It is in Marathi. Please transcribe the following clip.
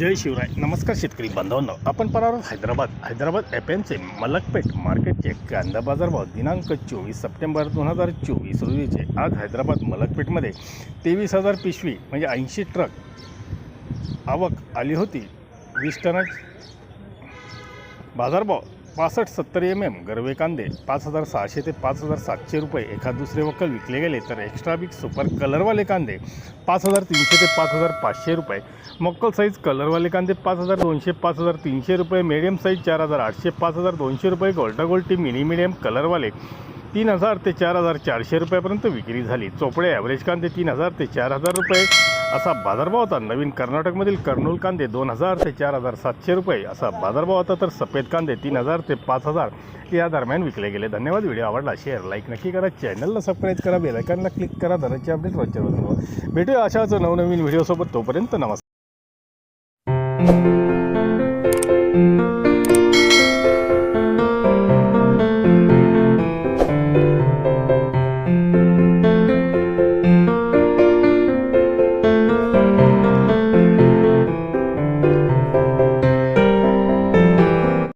जय शिवराय. नमस्कार शेतकरी बांधवांनो. आपण परावर हैदराबाद. हैदराबाद एफ एनचे मलकपेठ मार्केटचे कांदा बाजारभाव दिनांक चोवीस सप्टेंबर दोन हजार चोवीस रोजीचे. आज हैदराबाद मलकपेठमध्ये तेवीस हजार पिशवी म्हणजे ऐंशी ट्रक आवक आली होती. वीस टनाच बाजारभाव पासष्ट सत्तर एम एम गरवे कांदे पाच हजार सहाशे ते पाच हजार सातशे रुपये एखाद दुसरे वक्कल विकले गेले तर एक्स्ट्रा बिग सुपर कलरवाले कांदे पाच हजार तीनशे ते पाच हजार पाचशे रुपये. मक्कल साईज कलरवाले कांदे पाच हजार दोनशे पाच हजार तीनशे रुपये. मिडियम साईज चार हजार आठशे पाच हजार दोनशे रुपये. गोल्टा गोल्टी मिनी मिडियम कलरवाले तीन हजार ते चार हजार चारशे रुपयापर्यंत विक्री झाली. चोपडे ॲव्हरेज कांदे तीन हजार ते चार हजार रुपये. असा बाजारभाव होता. नवीन कर्नाटकमधील कर्नूल कांदे दोन हजार ते चार हजार सातशे रुपये. असा बाजारभाव होता तर सफेद कांदे तीन हजार ते पाच हजार. या दरम्यान विकले गेले. धन्यवाद. व्हिडिओ आवडला शेअर लाईक नक्की करा. चॅनलला सबस्क्राईब करा बेलायकनला क्लिक करा. दररोजचे अपडेट रोजच्या भेटूया अशाच नवनवीन व्हिडिओसोबत. तोपर्यंत नमस्कार.